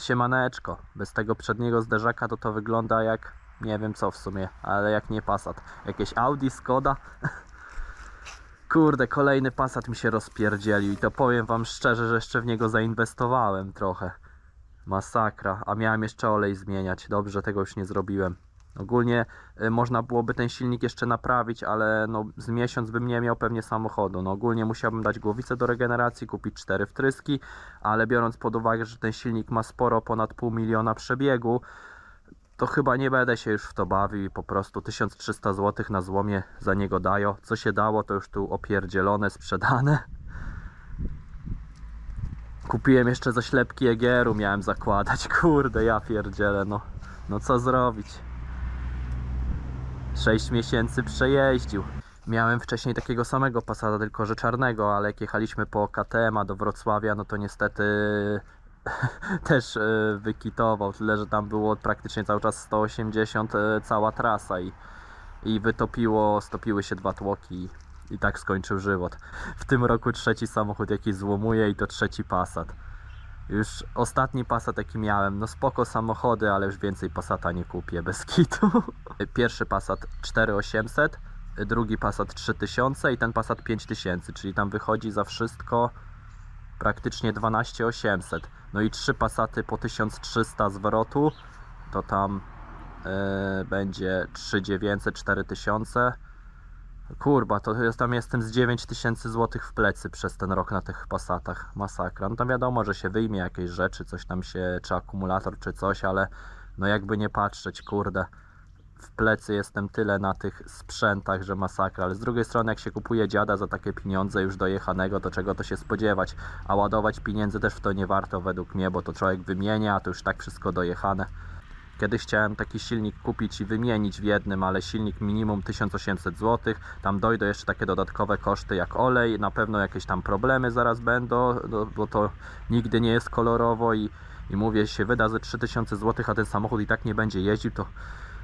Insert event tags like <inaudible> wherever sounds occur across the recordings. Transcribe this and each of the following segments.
Siemaneczko. Bez tego przedniego zderzaka to to wygląda jak nie wiem co w sumie, ale jak nie Passat. Jakieś Audi, Skoda. <laughs> Kurde, kolejny Passat mi się rozpierdzielił i to powiem wam szczerze, że jeszcze w niego zainwestowałem trochę. Masakra, a miałem jeszcze olej zmieniać. Dobrze, tego już nie zrobiłem. Ogólnie y, można byłoby ten silnik jeszcze naprawić, ale no, z miesiąc bym nie miał pewnie samochodu. No, ogólnie musiałbym dać głowicę do regeneracji, kupić cztery wtryski, ale biorąc pod uwagę, że ten silnik ma sporo ponad pół miliona przebiegu, to chyba nie będę się już w to bawił i po prostu 1300 zł na złomie za niego dają. Co się dało, to już tu opierdzielone, sprzedane. Kupiłem jeszcze zaślepki Egieru, miałem zakładać. <laughs> Kurde, ja pierdzielę, no. No co zrobić? 6 miesięcy przejeździł. Miałem wcześniej takiego samego Passata, tylko że czarnego, ale jak jechaliśmy po KTM do Wrocławia, no to niestety <laughs> też e, wykitował, tyle że tam było praktycznie cały czas 180 e, cała trasa i, i wytopiło, stopiły się dwa tłoki i, tak skończył żywot. W tym roku trzeci samochód jaki złomuje i to trzeci Passat. Już ostatni Passat jaki miałem, no spoko samochody, ale już więcej Passata nie kupię bez kitu. <laughs> Pierwszy Passat 4800, drugi Passat 3000 i ten Passat 5000, czyli tam wychodzi za wszystko praktycznie 12800. No i trzy Passaty po 1300 zwrotu, to tam e, będzie 3900, 4000. Kurba, to jest, tam jestem z 9000 zł w plecy przez ten rok na tych Passatach. Masakra. No tam wiadomo, że się wyjmie jakieś rzeczy, coś tam się, czy akumulator, czy coś, ale no jakby nie patrzeć, kurde. W plecy jestem tyle na tych sprzętach, że masakra. Ale z drugiej strony, jak się kupuje dziada za takie pieniądze już dojechanego, to czego to się spodziewać? A ładować pieniędzy też w to nie warto według mnie, bo to człowiek wymienia, a to już tak wszystko dojechane. Kiedyś chciałem taki silnik kupić i wymienić w jednym, ale silnik minimum 1800 zł. Tam dojdą jeszcze takie dodatkowe koszty jak olej. Na pewno jakieś tam problemy zaraz będą, no, bo to nigdy nie jest kolorowo i, i mówię, się wyda ze 3000 zł, a ten samochód i tak nie będzie jeździł, to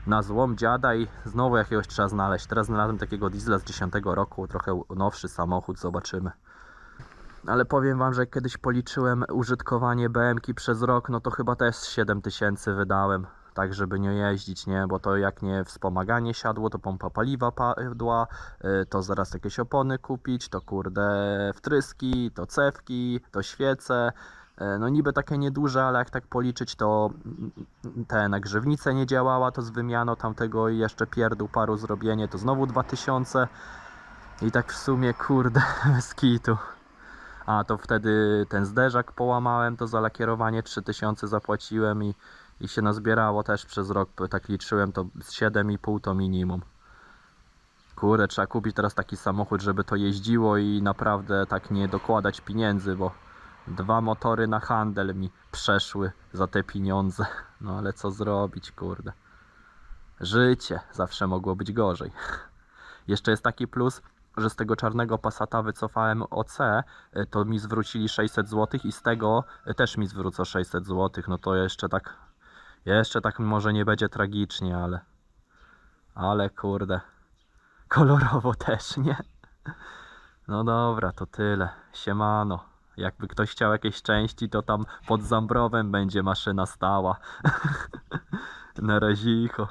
na złom dziada i znowu jakiegoś trzeba znaleźć. Teraz znalazłem takiego diesla z 10 roku, trochę nowszy samochód, zobaczymy. Ale powiem wam, że kiedyś policzyłem użytkowanie BMK przez rok, no to chyba też 7000 wydałem. Tak, żeby nie jeździć, nie? Bo to jak nie wspomaganie siadło, to pompa paliwa padła, y, to zaraz jakieś opony kupić, to kurde wtryski, to cewki, to świece. Y, No niby takie nieduże, ale jak tak policzyć, to te nagrzewnice nie działała, to z wymianą tamtego i jeszcze pierdół paru zrobienie, to znowu 2000. I tak w sumie, kurde, <laughs> bez kitu. A to wtedy ten zderzak połamałem, to za lakierowanie 3000 zapłaciłem i, i się nazbierało też przez rok, tak liczyłem, to z 7,5 to minimum. Kurde, trzeba kupić teraz taki samochód, żeby to jeździło i naprawdę tak nie dokładać pieniędzy, bo dwa motory na handel mi przeszły za te pieniądze. No ale co zrobić, kurde. Życie zawsze mogło być gorzej. Jeszcze jest taki plus, że z tego czarnego Passata wycofałem OC, to mi zwrócili 600 zł i z tego też mi zwrócą 600 zł. No to jeszcze tak, jeszcze tak może nie będzie tragicznie, ale, ale kurde, kolorowo <laughs> też, nie? No dobra, to tyle. Siemano. Jakby ktoś chciał jakieś części, to tam pod Zambrowem będzie maszyna stała. <laughs> Na razicho.